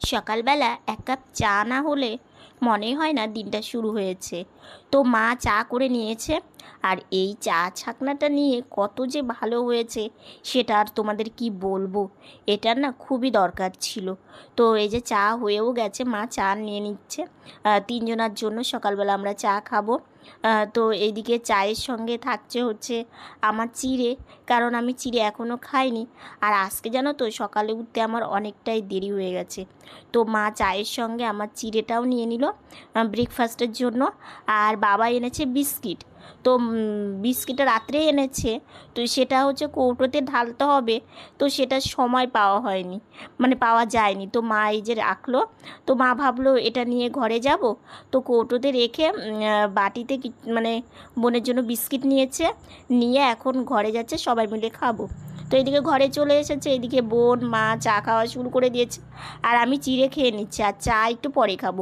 সকালবেলা এক কাপ চা না হলে মনে হয় না দিনটা শুরু হয়েছে। তো মা চা করে নিয়েছে আর এই চা ছাকনাটা নিয়ে কত যে ভালো হয়েছে সেটা আর তোমাদের কি বলব? এটার না খুবই দরকার ছিল। তো এই যে চা হয়েও গেছে, মা চা নিয়ে নিচ্ছে। তিনজনার জন্য সকালবেলা আমরা চা খাব। তো এদিকে চায়ের সঙ্গে থাকছে হচ্ছে আমার চিড়ে। কারণ আমি চিড়ে এখনও খাইনি। আর আজকে জানো তো সকালে উঠতে আমার অনেকটাই দেরি হয়ে গেছে। তো মা চায়ের সঙ্গে আমার চিড়েটাও নিয়ে নিল ব্রেকফাস্টের জন্য। আর বাবা এনেছে বিস্কিট। তো বিস্কিটটা রাত্রে এনেছে। তো সেটা হচ্ছে কৌটোতে ঢালতে হবে। তো সেটা সময় পাওয়া হয়নি। মানে পাওয়া যায়নি। তো মা এই যে রাখল, তো মা ভাবলো এটা নিয়ে ঘরে যাব। তো কৌটোতে রেখে বাটিতে মানে বোনের জন্য বিস্কিট নিয়েছে, নিয়ে এখন ঘরে যাচ্ছে, সবাই মিলে খাব। তো এদিকে ঘরে চলে এসেছে, এদিকে বোন, মা চা খাওয়া শুরু করে দিয়েছে, আর আমি চিড়ে খেয়ে নিচ্ছি, আর চা একটু পরে খাব।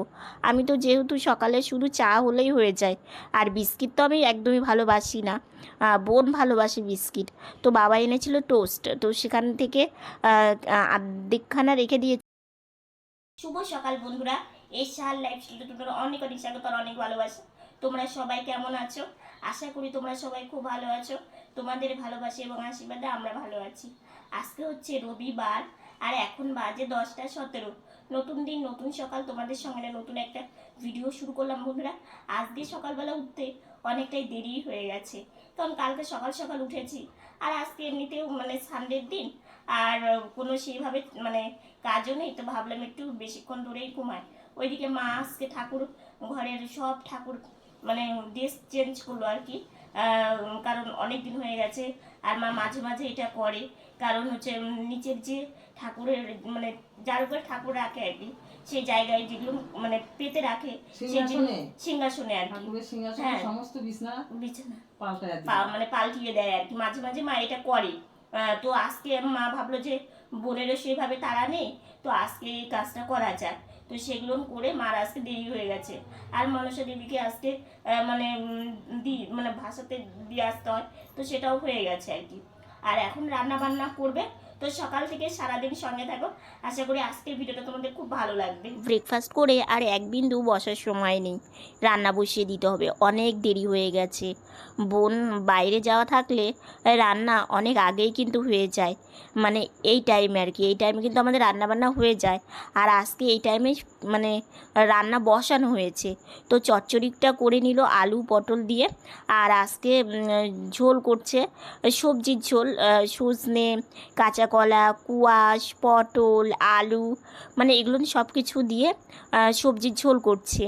আমি তো যেহেতু সকালে শুধু চা হলেই হয়ে যায়, আর বিস্কিট তো আমি একদমই ভালোবাসি না। বোন ভালোবাসে বিস্কিট। তো বাবা এনেছিল টোস্ট, তো সেখান থেকে আর্ধেকখানা রেখে দিয়ে শুভ সকাল বন্ধুরা, এই সাল লাইফ স্টাইলটা তোমরা অনেক অনেক স্বাগত অনেক ভালোবাসা। তোমরা সবাই কেমন আছো? আশা করি তোমরা সবাই খুব ভালো আছো। তোমাদের ভালোবাসা এবং আশীর্বাদে আমরা ভালো আছি। আজকে হচ্ছে রবিবার, আর এখন বাজে দশটা সতেরো। নতুন দিন, নতুন সকাল। তোমাদের সঙ্গে নতুন একটা ভিডিও শুরু করলাম বন্ধুরা। আজকে সকালবেলা উঠতে অনেকটাই দেরি হয়ে গেছে। কারণ কালকে সকাল সকাল উঠেছি। আর আজকে এমনিতেও মানে সানডের দিন, আর কোনো সেইভাবে মানে কাজও নেই। তো ভাবলাম একটু বেশিক্ষণ ধরেই ঘুমাই। ওইদিকে মা আজকে ঠাকুর ঘরের সব ঠাকুর মানে ড্রেস চেঞ্জ করল আর কি। কারণ অনেক দিন হয়ে গেছে আর মা মাঝে মাঝে এটা করে। কারণ হচ্ছে নিচের যে ঠাকুরের মানে যার উপরে ঠাকুর রাখে আর কি সেই জায়গায় যেগুলো মানে পেতে রাখে সিংহাসনে? আর কি। হ্যাঁ। সমস্ত বিছনা বিছানা। মানে পাল্টিয়ে দেয় আর কি। মাঝে মাঝে মা এটা করে। আহ, তো আজকে মা ভাবলো যে বোনেরও সেভাবে তারা নেই তো আজকে এই কাজটা করা যাক। তো সেগুলো করে মার আজকে দেরি হয়ে গেছে। আর মনসা দেবীকে আজকে মানে দি মানে ভাষাতে দিয়ে আসতে হয়। তো সেটাও হয়ে গেছে আর কি। আর এখন রান্না বান্না করবে তো সকাল থেকে সারাদিন সঙ্গে থাকো। আশা করি আজকের ভিডিওটা তোমাদের খুব ভালো লাগবে। ব্রেকফাস্ট করে আর এক বিন্দু বসার সময় নেই। রান্না বসিয়ে দিতে হবে, অনেক দেরি হয়ে গেছে। বোন বাইরে যাওয়া থাকলে রান্না অনেক আগেই কিন্তু হয়ে যায়। মানে এই টাইমে আর কি, এই টাইমে কিন্তু আমাদের রান্না বান্না হয়ে যায়। আর আজকে এই টাইমে মানে রান্না বসানো হয়েছে। তো চচ্চড়িটা করে নিল আলু, পটল দিয়ে। আর আজকে ঝোল করছে সবজির ঝোল সজনে কাঁচা কলা কুয়াশ, পটল, আলু মানে এগুলো সব কিছু দিয়ে সবজির ঝোল করছে।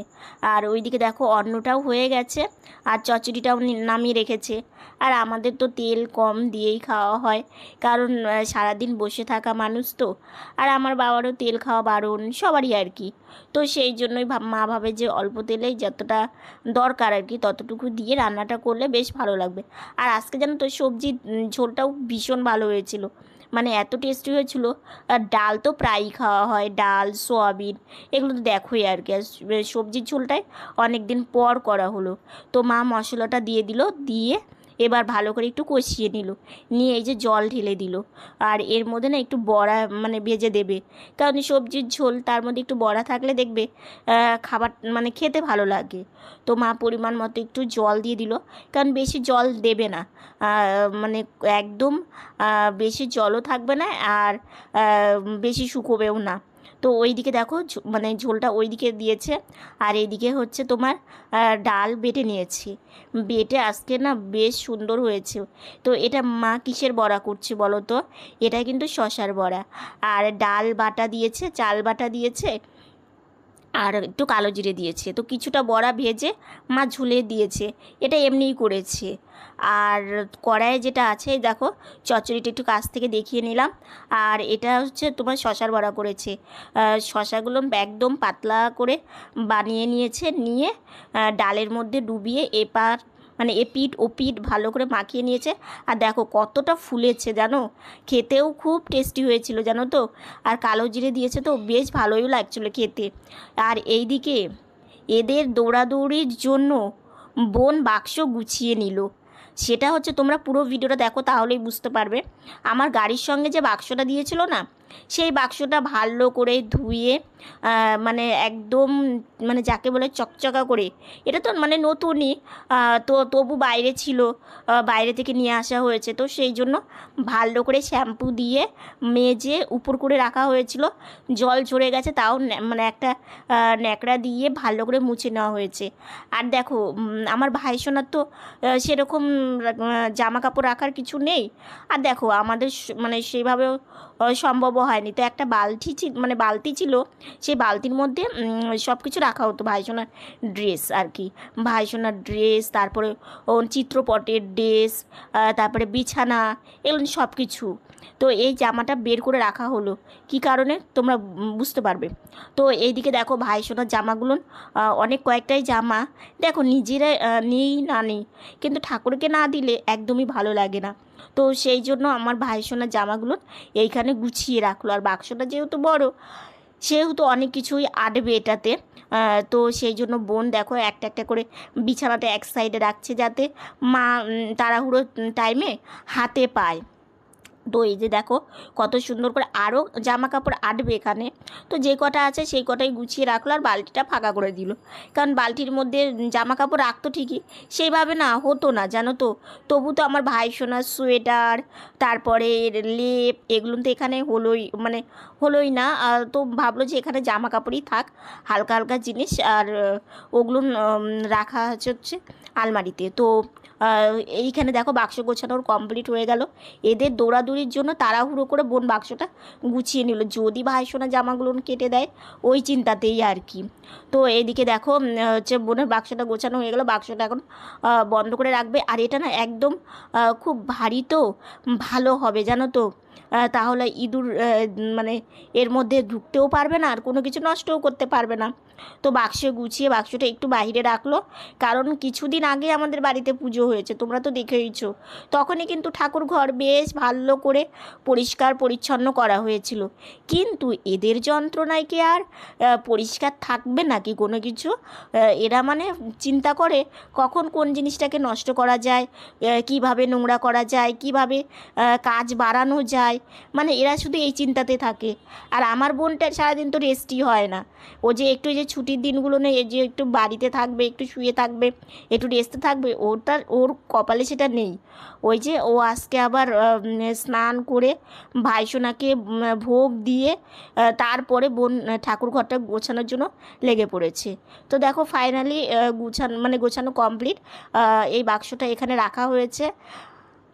আর ওইদিকে দেখো অন্নটাও হয়ে গেছে আর চচ্চড়িটাও নামিয়ে রেখেছে। আর আমাদের তো তেল কম দিয়েই খাওয়া হয়, কারণ সারাদিন বসে থাকা মানুষ তো। আর আমার বাবারও তেল খাওয়া বারণ, সবারই আর কি। তো সেই জন্যই মা ভাবে যে অল্প তেলেই যতটা দরকার আর কি ততটুকু দিয়ে রান্নাটা করলে বেশ ভালো লাগবে। আর আজকে জানো তো সবজির উম, ঝোলটাও ভীষণ ভালো হয়েছিল। মানে এত টেস্টি হয়েছিল। আর ডাল তো প্রায়ই খাওয়া হয় ডাল সোয়াবিন এগুলো তো দেখোই আর কি। আর সবজির ঝোলটাই অনেক দিন পর করা হলো। তো মা মশলাটা দিয়ে দিল দিয়ে এবার ভালো করে একটু কষিয়ে নিল। নিয়ে এই যে জল ঢেলে দিল। আর এর মধ্যে না একটু বড়া মানে ভেজে দেবে। কারণ সবজির ঝোল তার মধ্যে একটু বড়া থাকলে দেখবে খাবার মানে খেতে ভালো লাগে। তো মা পরিমাণ মতো একটু জল দিয়ে দিল। কারণ বেশি জল দেবে না। মানে একদম বেশি জলও থাকবে না আর বেশি শুকোবেও না। তো ওই দিকে দেখো মানে ঝোলটা ওই দিকে দিয়েছে। আর এইদিকে হচ্ছে তোমার ডাল বেটে নিয়েছি। বেটে আজকে না বেশ সুন্দর হয়েছে। তো এটা মা কিসের বড়া করছে বলো তো? এটা কিন্তু শশার বড়া। আর ডাল বাটা দিয়েছে, চাল বাটা দিয়েছে আর একটু কালো জিরে দিয়েছে। তো কিছুটা বড়া ভেজে মা ঝুলে দিয়েছে। এটা এমনিই করেছে। আর কড়াইয়ে যেটা আছে, দেখো, চচ্চড়িটা একটু কাছ থেকে দেখিয়ে নিলাম। আর এটা হচ্ছে তোমার শশার বড়া করেছে। শশাগুলো একদম পাতলা করে বানিয়ে নিয়েছে। নিয়ে ডালের মধ্যে ডুবিয়ে এপার মানে এ পিঠ, ও ওপিট ভালো করে মাখিয়ে নিয়েছে। আর দেখো কতটা ফুলেছে, জানো? খেতেও খুব টেস্টি হয়েছিল, জানো তো? আর কালো জিরে দিয়েছে তো, বেশ ভালোই লাগছিল খেতে। আর এইদিকে এদের দৌড়াদৌড়ির জন্য বোন বাক্স গুছিয়ে নিল। সেটা হচ্ছে তোমরা পুরো ভিডিওটা দেখো, তাহলেই বুঝতে পারবে। আমার গাড়ির সঙ্গে যে বাক্সটা দিয়েছিল না সেই বাক্সটা ভালো করে ধুয়ে মানে একদম মানে যাকে বলে চকচকা করে। এটা তো মানে নতুনই তো তবু বাইরে ছিল বাইরে থেকে নিয়ে আসা হয়েছে। তো সেই জন্য ভালো করে শ্যাম্পু দিয়ে মেজে উপর করে রাখা হয়েছিল। জল ঝরে গেছে তাও মানে একটা ন্যাকড়া দিয়ে ভালো করে মুছে নেওয়া হয়েছে। আর দেখো আমার ভাই সোনার তো সেরকম জামা কাপড় রাখার কিছু নেই। আর দেখো আমাদের মানে সেইভাবেও আহ, সম্ভবও হয়নি। তো একটা বালতি ছিল মানে বালতি ছিল, সেই বালতির মধ্যে সব কিছু রাখা হতো ভাই সোনার ড্রেস আর কি। ভাই সোনার ড্রেস, তারপরে চিত্রপটের ড্রেস তারপরে বিছানা, এগুলো সব কিছু তো এই জামাটা বের করে রাখা হলো। কি কারণে? তোমরা বুঝতে পারবে। তো এইদিকে দেখো ভাই সোনার জামাগুলো অনেক কয়েকটাই জামা। দেখো নিজেরা নেই না নেই। কিন্তু ঠাকুরকে না দিলে একদমই ভালো লাগে না। তো সেই জন্য আমার ভাই সোনার জামাগুলো এইখানে গুছিয়ে রাখল। আর বাক্সটা যেহেতু বড়, সেহেতু অনেক কিছুই আটবে এটাতে। তো সেই জন্য বোন দেখো একটা একটা করে বিছানাটা এক সাইডে রাখছে যাতে মা তাড়াহুড়ো টাইমে হাতে পায়। তো এই যে দেখো, কত সুন্দর করে আরও জামা কাপড় আটবে এখানে। তো যে কটা আছে সেই কটাই গুছিয়ে রাখল আর বালতিটা ফাঁকা করে দিল। কারণ বালতির মধ্যে জামা কাপড় রাখতো ঠিকই, সেইভাবে না হতো না, জানো তো? তবু তো আমার ভাই সোনার সোয়েটার, তারপরে লেপ, এগুলো তো এখানে হলোই মানে হলোই না। তো ভাবলো যে এখানে জামা কাপড়ই থাক, হালকা হালকা জিনিস, আর ওগুলো রাখা হচ্ছে আলমারিতে। তো এইখানে দেখো বাক্স গোছানোর কমপ্লিট হয়ে গেল। এদের দৌড়াদৌড়ির জন্য তাড়াহুড়ো করে বোন বাক্সটা গুছিয়ে নিল। যদি ভাইসোনা জামাগুলো কেটে দেয়, ওই চিন্তাতেই আর কি। তো এদিকে দেখো হচ্ছে বোনের বাক্সটা গোছানো হয়ে গেল। বাক্সটা এখন বন্ধ করে রাখবে। আর এটা না একদম খুব ভারী তো, ভালো হবে, জানো তো? তাহলে ইঁদুর মানে এর মধ্যে ঢুকতেও পারবে না আর কোনো কিছু নষ্টও করতে পারবে না। তো বাক্সে গুছিয়ে বাক্সটা একটু বাইরে রাখল, কারণ কিছুদিন আগে আমাদের বাড়িতে পুজো হয়েছে, তোমরা তো দেখেইছ। তখনই কিন্তু ঠাকুর ঘর বেশ ভালো করে পরিষ্কার পরিচ্ছন্ন করা হয়েছিল। কিন্তু এদের যন্ত্রণায় কি আর পরিষ্কার থাকবে নাকি কোনো কিছু? এরা মানে চিন্তা করে কখন কোন জিনিসটাকে নষ্ট করা যায় কীভাবে নোংরা করা যায়, কীভাবে কাজ বাড়ানো যায় মানে এরা শুধু এই চিন্তাতে থাকে। আর আমার বোনটা সারাদিন তো রেস্টই হয় না। ও যে একটু যে ছুটির দিনগুলো নেই যে একটু বাড়িতে থাকবে, একটু শুয়ে থাকবে, একটু রেস্টে থাকবে ওটার ওর কপালে সেটা নেই। ওই যে ও আজকে আবার স্নান করে ভাইসোনাকে ভোগ দিয়ে তারপরে বোন ঠাকুর ঘরটা গোছানোর জন্য লেগে পড়েছে। তো দেখো ফাইনালি গুছানো মানে গোছানো কমপ্লিট এই বাক্সটা এখানে রাখা হয়েছে।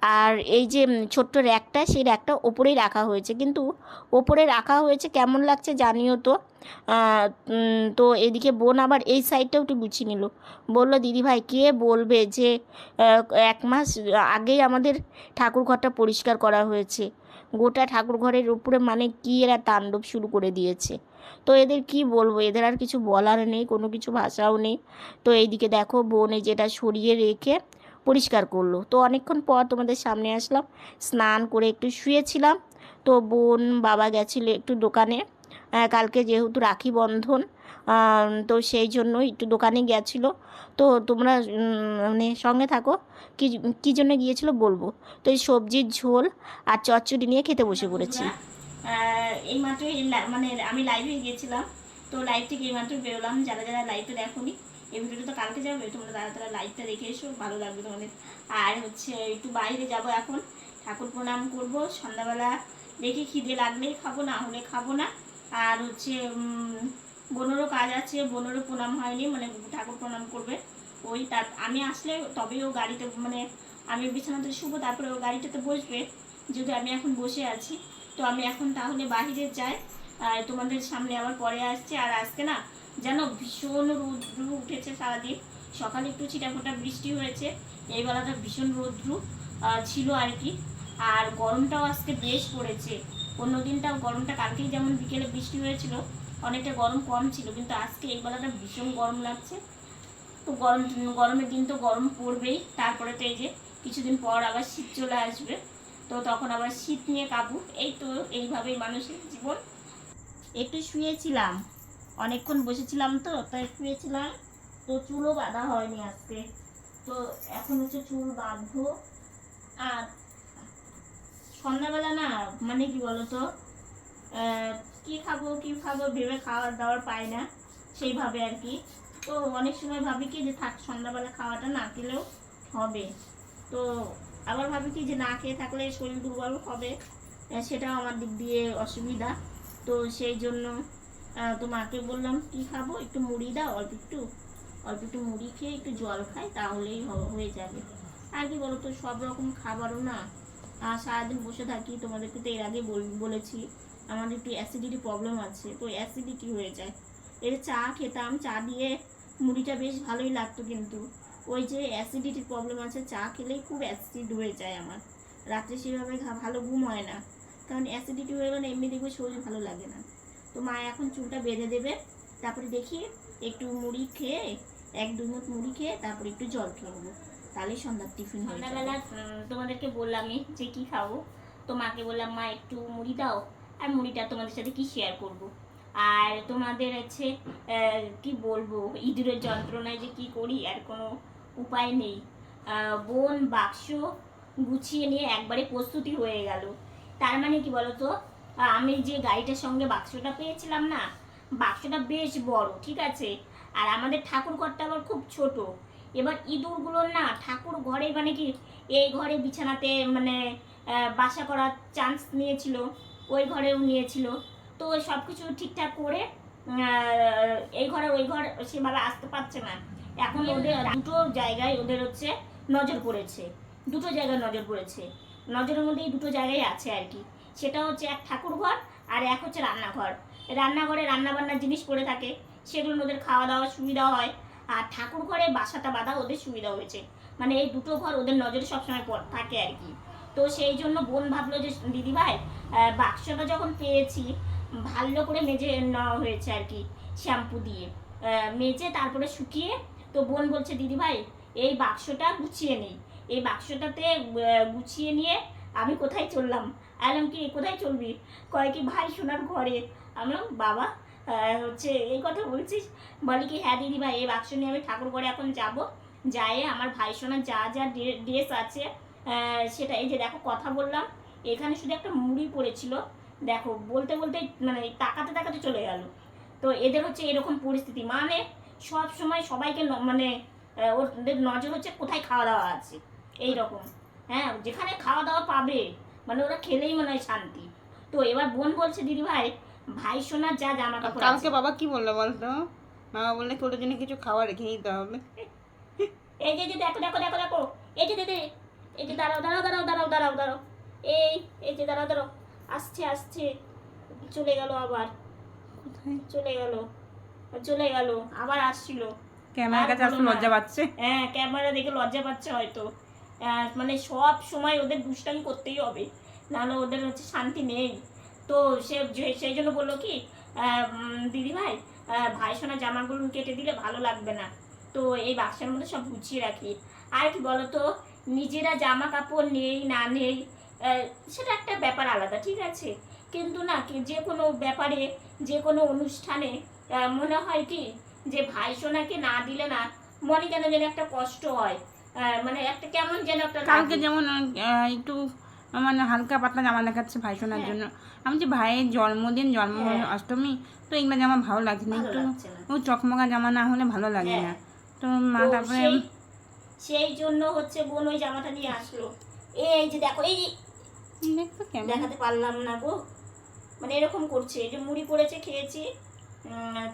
আর এই যে ছোট্ট র্যাকটা, সেই র্যাকটা ওপরেই রাখা হয়েছে। কিন্তু ওপরে রাখা হয়েছে, কেমন লাগছে জানিও তো। তো এদিকে বোন আবার এই সাইডটাও একটু গুছিয়ে নিল। বলল দিদিভাই কে বলবে যে এক মাস আগেই আমাদের ঠাকুর ঘরটা পরিষ্কার করা হয়েছে। গোটা ঠাকুর ঘরের উপরে মানে কি এরা তাণ্ডব শুরু করে দিয়েছে। তো এদের কি বলব? এদের আর কিছু বলার নেই, কোনো কিছু ভাষাও নেই। তো এইদিকে দেখো, বোন যেটা সরিয়ে রেখে পরিষ্কার করল। তো অনেকক্ষণ পর তোমাদের সামনে আসলাম স্নান করে একটু শুয়েছিলাম। তো বোন বাবা গেছিল একটু দোকানে কালকে যেহেতু রাখি বন্ধন তো সেই জন্য একটু দোকানে গেছিল। তো তোমরা মানে সঙ্গে থাকো কি কী জন্য গিয়েছিল বলব? তো এই সবজির ঝোল আর চচ্চড়ি নিয়ে খেতে বসে পড়েছি। এই মাত্র মানে আমি লাইভে গিয়েছিলাম। তো লাইভ থেকে এই মাত্র বেরোলাম যারা যারা লাইভটা দেখোনি। এই ভিডিওটা তো কালকে যাবে, তোমরা তারা তারা লাইভটা দেখে এসো, ভালো লাগবে তোমাদের। আর হচ্ছে, একটু বাইরে যাব এখন। ঠাকুর প্রণাম করব, সন্ধ্যাবেলা দেখি খিদে লাগলেই খাব, না হলে খাব না। আর হচ্ছে বোনেরও কাজ আছে, বোনেরও প্রণাম হয়নি মানে ঠাকুর প্রণাম করবে। ওই তার, আমি আসলে তবেই ও গাড়িতে মানে আমি বিছানাতে শুবো, তারপরে ও গাড়িটাতে বসবে। যদি আমি এখন বসে আছি, তো আমি এখন তাহলে বাহিরে যাই। আর তোমাদের সামনে আবার পরে আসছে। আর আজকে না যেন ভীষণ রৌদ্র উঠেছে সারাদিন। সকালে একটু ছিটাফোটা বৃষ্টি হয়েছে, এই বেলাটা ভীষণ রৌদ্র ছিল আর কি। আর গরমটাও আজকে বেশ পড়েছে। অন্য দিনটাও গরমটা, কালকেই যেমন বিকেলে বৃষ্টি হয়েছিল, অনেকটা গরম কম ছিল, কিন্তু আজকে এই বেলাটা ভীষণ গরম লাগছে। তো গরম, গরমের দিন তো গরম পড়বেই। তারপরে তো এই যে কিছুদিন পর আবার শীত চলে আসবে। তো তখন আবার শীত নিয়ে কাবু। এই তো এইভাবেই মানুষের জীবন। একটু শুয়েছিলাম। অনেকক্ষণ বসেছিলাম তো, তাই শুয়েছিলাম। তো চুলও বাঁধা হয়নি আজকে। তো এখন হচ্ছে চুল বাঁধবো। আর সন্ধ্যাবেলা না মানে কি বলতো কি খাব কি খাব ভেবে খাওয়ার দাওয়ার পাই না, সেইভাবে আর কি। তো অনেক সময় ভাবি কি যে, থাক, সন্ধ্যাবেলা খাওয়াটা না খেলেও হবে। তো আবার ভাবি কি যে, না খেয়ে থাকলে শরীর দুর্বল হবে সেটাও আমার দিক দিয়ে অসুবিধা। তো সেই জন্য তো মাকে বললাম, কি খাব? একটু মুড়ি দাও, অল্প একটু অল্প একটু মুড়ি খেয়ে একটু জল খাই, তাহলেই হয়ে যাবে। আর কি বলতো, সব রকম খাবারও না সারাদিন বসে থাকি, তোমাদেরকে তো এর আগে বল- বলেছি, আমাদের একটু অ্যাসিডিটি প্রবলেম আছে, তো অ্যাসিডিটি হয়ে যায়। এর চা খেতাম, চা দিয়ে মুড়িটা বেশ ভালোই লাগতো কিন্তু। ওই যে অ্যাসিডিটির প্রবলেম আছে, চা খেলেই খুব অ্যাসিড হয়ে যায় আমার। রাত্রে সেভাবে ভালো ঘুম হয় না। কারণ অ্যাসিডিটি হয়ে গেলে এমনি দেখবে শরীর ভালো লাগে না। তো মা এখন চুলটা বেঁধে দেবে, তারপরে দেখি একটু মুড়ি খেয়ে, এক দু মুঠ মুড়ি খেয়ে তারপরে একটু জল খেয়ে নেব। তাহলেই সন্ধ্যার টিফিন সন্ধ্যাবেলা তোমাদেরকে বললামই যে কি খাব। তো মাকে বললাম, মা, একটু মুড়ি দাও, আর মুড়িটা তোমাদের সাথে কি শেয়ার করব? আর তোমাদের হচ্ছে কি বলব, ইঁদুরের যন্ত্রণায় যে কি করি, আর কোনো উপায় নেই। বোন বাক্স গুছিয়ে নিয়ে একবারে প্রস্তুতি হয়ে গেল। তার মানে কি বলতো আমি যে গাড়িটার সঙ্গে বাক্সটা পেয়েছিলাম না, বাক্সটা বেশ বড়, ঠিক আছে? আর আমাদের ঠাকুর ঘরটা আবার খুব ছোট। এবার ইঁদুরগুলোর না ঠাকুর ঘরে মানে কি, এই ঘরে বিছানাতে মানে বাসা করার চান্স নিয়েছিল, ওই ঘরেও নিয়েছিল। তো সব কিছু ঠিকঠাক করে এই ঘরে ওই ঘর সেভাবে আসতে পারছে না। এখন ওদের দুটো জায়গায় ওদের হচ্ছে নজর পড়েছে। দুটো জায়গায় নজর পড়েছে। নজরের মধ্যে দুটো জায়গায় আছে আর কি। সেটা হচ্ছে এক ঠাকুর ঘর আর এক হচ্ছে রান্নাঘর। রান্নাঘরে রান্নাবান্নার জিনিস পড়ে থাকে, সেগুলো ওদের খাওয়া দাওয়ার সুবিধা হয় আর ঠাকুর ঘরে বাসাটা বাঁধা ওদের সুবিধা হয়েছে। মানে এই দুটো ঘর ওদের নজরে সবসময় থাকে আর কি। তো সেই জন্য বোন ভাবলো যে, দিদিভাই বাক্সটা যখন পেয়েছি, ভালো করে মেজে নেওয়া হয়েছে আর কি, শ্যাম্পু দিয়ে। মেজে তারপরে শুকিয়ে তো বোন বলছে, দিদিভাই, এই বাক্সটা গুছিয়ে নেই এই বাক্সটাতে গুছিয়ে নিয়ে আমি কোথায় চললাম? আলাম কি কোথায় চলবি? কয় কি ভাই সোনার ঘরে। আমি বাবা হচ্ছে এই কথা বলছিস? বলে কি হ্যাঁ দিদি ভাই এই বাক্স নিয়ে আমি ঠাকুর ঘরে এখন যাব। যাই আমার ভাই সোনার যা যা ড্রেস আছে সেটা, এই যে দেখো, কথা বললাম। এখানে শুধু একটা মুড়ি পড়েছিল। দেখো, বলতে বলতে মানে তাকাতে তাকাতে চলে গেল। তো এদের হচ্ছে এরকম পরিস্থিতি। মানে সব সময় সবাইকে মানে ওদের নজর হচ্ছে কোথায় খাওয়া দাওয়া আছে। এই রকম হ্যাঁ যেখানে খাওয়া দাওয়া পাবে মানে ওরা খেলেই মনে হয় শান্তি। তো এবার বোন বলছে দিদি ভাই ভাই সোনার যা জামা কাপড় কালকে বাবা কি বলল বলতো বাবা বললে কি ওটার জন্য কিছু খাবার রেখে দিতে হবে। এই যে দেখো দেখো দেখো দেখো। এই যে দিদি এই যে দাঁড়াও দাঁড়াও দাঁড়াও দাঁড়াও দাঁড়াও দাঁড়াও। এই এই যে দাঁড়াও দাঁড়াও। আসছে আসছে। চলে গেল আবার। চলে গেল। চলে গেল। আবার আসছিল। ক্যামেরার কাছে আসলে লজ্জা পাচ্ছে। হ্যাঁ ক্যামেরা দেখে লজ্জা পাচ্ছে হয়তো। মানে সব সময় ওদের দুষ্টামি করতেই হবে। নাহলে ওদের হচ্ছে শান্তি নেই। তো সে সেই জন্য বলল কি দিদি ভাই সোনা জামাগুলো কেটে দিলে ভালো লাগবে না। তো এই বাক্সের মধ্যে সব গুছিয়ে রাখি। আর কি বলতো, নিজেরা জামা কাপড় নেই, না নেই সেটা একটা ব্যাপার আলাদা, ঠিক আছে? কিন্তু না যে কোনো ব্যাপারে, যে কোনো অনুষ্ঠানে মনে হয় কি, যে ভাই সোনাকে না দিলে না, মনে কেন যেন একটা কষ্ট হয়। মানে একটা কেমন যেন একটা কালকে। যেমন একটু মানে হালকা পাতলা জামা দেখাচ্ছে ভাই সোনার হ্যাঁ। জন্য। আমি যে ভাইয়ের জন্মদিন জন্ম হ্যাঁ। অষ্টমী তো এগুলো জামা ভালো লাগছে না। একটু ও চকমকা জামা না হলে ভালো লাগে না। হ্যাঁ। তো মা তারপরে সেই জন্য হচ্ছে বোন ওই জামাটা নিয়ে আসলো। এই যে দেখো এই যে দেখতো কেমন। দেখাতে পারলাম না গো। মানে এরকম করছে এই যে মুড়ি পড়েছে খেয়েছি।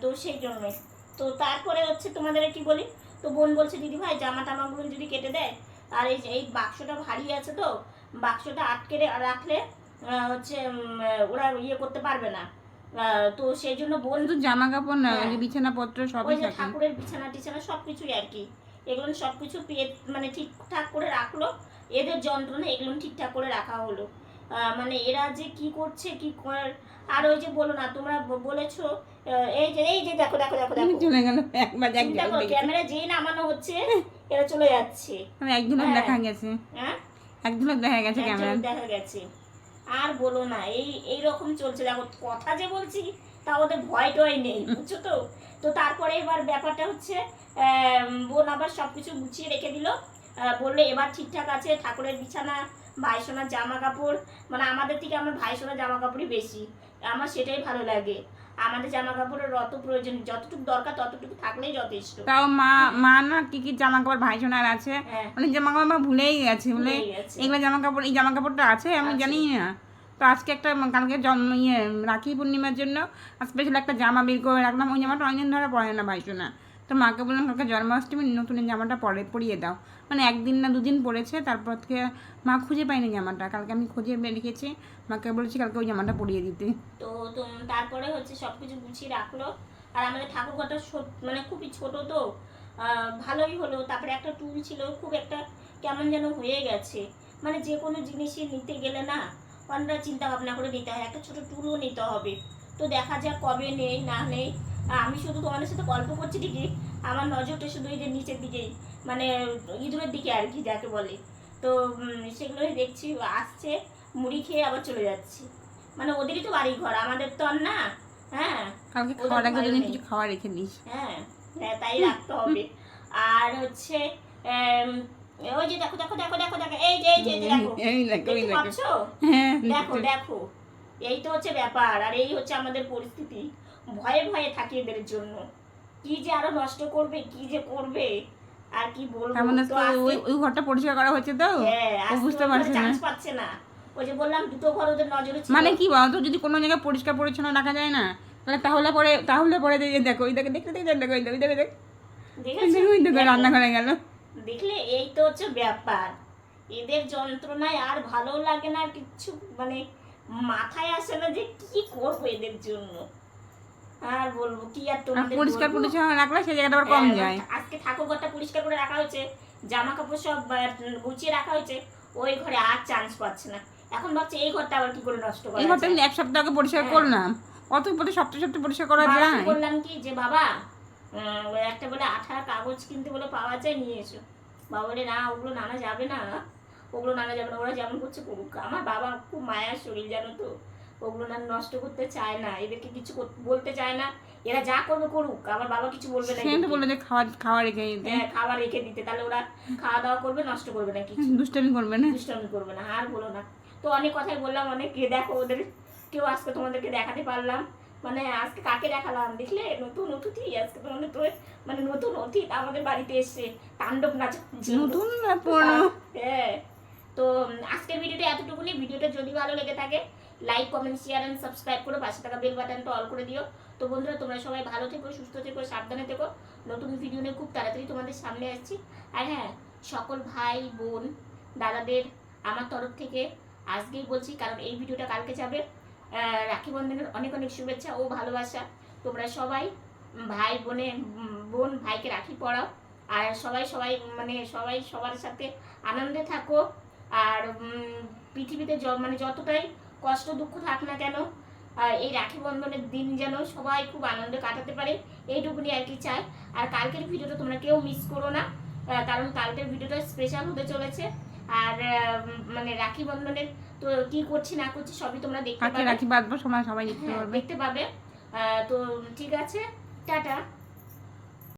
তো সেই জন্য তো তারপরে হচ্ছে তোমাদের কি বলি? তো বোন বলছে দিদি ভাই জামা টামাগুলো যদি কেটে দেয় আর এই এই বাক্সটা ভারী আছে তো বাক্সটা আটকে রাখলে হচ্ছে ওরা ইয়ে করতে পারবে না। তো সেই জন্য বোন শুধু জামা কাপড় না হ্যাঁ। বিছানাপত্র সবই থাকে। ঠাকুরের বিছানা টিছানা সব কিছুই আর কি। এগুলো সব কিছু পেয়ে মানে ঠিকঠাক করে রাখল। এদের যন্ত্রণা এগুলো ঠিকঠাক করে রাখা হলো। মানে এরা যে কি করছে কি কর- আর ওই যে বলো না তোমরা বলেছ এই যে এই যে দেখো দেখো দেখো দেখো। চলে গেল একবার করো দেখেছি। ক্যামেরা যেই নামানো হচ্ছে এরা চলে যাচ্ছে। মানে একজনের হ্যাঁ। দেখা গেছে। হ্যাঁ? একজনের দেখা গেছে ক্যামেরা দেখা গেছে। আর বলো না এই এই রকম চলছে। দেখো কথা যে বলছি তা ওদের ভয় টয় নেই বুঝছ তো? তো তারপরে এবার ব্যাপারটা হচ্ছে আম, বোন আবার সব কিছু গুছিয়ে রেখে দিল। বলল এবার ঠিকঠাক আছে ঠাকুরের বিছানা ভাইসোনার জামা কাপড় মানে আমাদের থেকে আমার ভাইসোনার জামা কাপড়ই বেশি। আমার সেটাই ভালো লাগে। আমাদের জামা কাপড়ের অত প্রয়োজন যতটুকু দরকার ততটুকু থাকলেই যথেষ্ট। তাও মা মা না কি কি জামা কাপড় ভাই সোনার আছে? হ্যাঁ। অনেক জামা কাপড় আমার ভুলেই গেছে। বলে। এগুলো জামা কাপড় এই জামা কাপড়টা আছে আমি জানি না। তো আজকে একটা কালকে জন্ম ইয়ে রাখি পূর্ণিমার জন্য স্পেশাল একটা জামা বের করে রাখলাম ওই জামাটা অনেকদিন ধরে পরে না ভাই সোনা তো মাকে বললাম, কালকে জন্মাষ্টমী, নতুন জামাটা পরে, পরিয়ে দাও। মানে একদিন না দুদিন পরেছে, তারপর থেকে মা খুঁজে পাইনি জামাটা। কালকে আমি খুঁজে রেখেছি মাকে বলেছি কালকে ওই জামাটা পরিয়ে দিতে। তো তারপরে হচ্ছে সব কিছু গুছিয়ে রাখল। আর আমাদের ঠাকুর ঘরটা মানে খুবই ছোট তো ভালোই হলো। তারপরে একটা টুল ছিল, খুব একটা কেমন যেন হয়ে গেছে। মানে যে কোনো জিনিসই নিতে গেলে না অনেকটা চিন্তা ভাবনা করে নিতে হয়। একটা ছোট টুলও নিতে হবে। তো দেখা যাক কবে নেই, না নেই। আমি শুধু তোমাদের সাথে গল্প করছি ঠিকই আমার নজরটা শুধু এই যে নিচের দিকেই মানে ইঁদুরের দিকে আর কি যাকে বলে। তো সেগুলোই দেখছি আসছে মুড়ি খেয়ে আবার চলে যাচ্ছি। মানে ওদেরই তো বাড়ি ঘর আমাদের তো আর না হ্যাঁ? কালকে খাওয়ার আগে যদি কিছু খাওয়া রেখে দিস। হ্যাঁ হ্যাঁ, তাই রাখতে হবে। আর হচ্ছে ওই যে দেখো দেখো দেখো দেখো দেখো এই যে এই যে দেখো। এই দেখো হ্যাঁ দেখো দেখো। এই তো হচ্ছে ব্যাপার আর এই হচ্ছে আমাদের পরিস্থিতি। ভয়ে ভয়ে থাকি এদের জন্য। কি যে আরও নষ্ট করবে কি যে করবে আর কি বলব? তার তো ওই ওই ঘরটা পরিষ্কার করা হচ্ছে তো? হ্যাঁ ও বুঝতে পারছে না। পাচ্ছে না। ওই যে বললাম দুটো ঘর ওদের নজরে মানে কি বলতো যদি কোনো জায়গায় পরিষ্কার পরিচ্ছন্ন রাখা যায় না তাহলে তাহলে পরে তাহলে পরে দেখে দেখো ওই দেখে দেখতে দেখতে দেখো ওই দেখো দেখো দেখো? ওই দেখো। রান্নাঘরে গেল। দেখলে এই তো হচ্ছে ব্যাপার। এদের যন্ত্রণায় আর ভালো লাগে না কিচ্ছু মানে মাথায় আসে না যে কি করব এদের জন্য? আর বলব কি আর তোমাদের পরিষ্কার পরিচ্ছন্ন রাখলে সেই জায়গাটা আবার কম হ্যাঁ, যায়। আজকে ঠাকুর ঘরটা পরিষ্কার করে রাখা হয়েছে জামা কাপড় সব গুছিয়ে রাখা হয়েছে ওই ঘরে আর চান্স পাচ্ছে না। এখন ভাবছে এই ঘরটা আবার কি করে নষ্ট করা এই ঘরটা এক সপ্তাহ আগে পরিষ্কার হ্যাঁ। করলাম। অত প্রতি সপ্তাহে সপ্তাহে পরিষ্কার করা যায়? বললাম কি যে বাবা একটা বলে আঠার কাগজ কিনতে বলে পাওয়া যায় নিয়ে এসো। বাবা বলে না ওগুলো নানা যাবে না। ওগুলো নানা যাবে না ওরা যেমন করছে করুক আমার বাবা খুব মায়ার শরীর জানো তো? ওগুলো না নষ্ট করতে চায় না এদেরকে কিছু বলতে চায় না এরা যা করবে করুক আমার বাবা কিছু বলবে না সে তো বলল যে খাওয়া খাওয়া রেখে দিতে। হ্যাঁ খাবার রেখে দিতে তাহলে ওরা খাওয়া দাওয়া করবে নষ্ট করবে না কিছু। দুষ্টামি করবে না? দুষ্টামি করবে না আর বলো না। তো অনেক কথাই বললাম অনেক কে দেখো ওদের কেউ আজকে তোমাদেরকে দেখাতে পারলাম। মানে আজকে কাকে দেখালাম? দেখলে নতুন অতিথি আজকে তোমাদের তো মানে নতুন অতিথি আমাদের বাড়িতে এসছে তাণ্ডব নাচ নতুন না পুরনো? হ্যাঁ। তো আজকের ভিডিওটা এতটুকুনি। ভিডিওটা যদি ভালো লেগে থাকে like comment share and subscribe করে। পাশে থাকা বেল বাটনটা অল করে দিও। তো বন্ধুরা, তোমরা সবাই ভালো থেকো, সুস্থ থেকো, সাবধানে থেকো। নতুন ভিডিও নিয়ে খুব তাড়াতাড়ি তোমাদের সামনে আসছি। আর হ্যাঁ সকল ভাই, বোন, দাদাদের আমার তরফ থেকে আজকেই বলছি, কারণ এই ভিডিওটা কালকে যাবে। রাখি বন্ধনের অনেক অনেক শুভেচ্ছা ও ভালোবাসা। তোমরা সবাই ভাই বোনে বোন, ভাইকে রাখি পড়াও। আর সবাই সবাই মানে সবাই সবার সাথে আনন্দে থাকো। আর পৃথিবীতে মানে যতটাই কষ্ট দুঃখ থাক না কেন এই রাখি বন্ধনের দিন যেন সবাই খুব আনন্দে কাটাতে পারে এইটুকুনি আর কি চাই। আর কালকের ভিডিওটা তোমরা কেউ মিস করো না কারণ কালকের ভিডিওটা স্পেশাল হতে চলেছে। আর মানে রাখি বন্ধনের তো কি করছি না করছি সবই তোমরা দেখতে পাবে। রাখি বাঁধবো সময় সবাই দেখতে হ্যাঁ, পারবে। দেখতে পাবে। তো ঠিক আছে টাটা।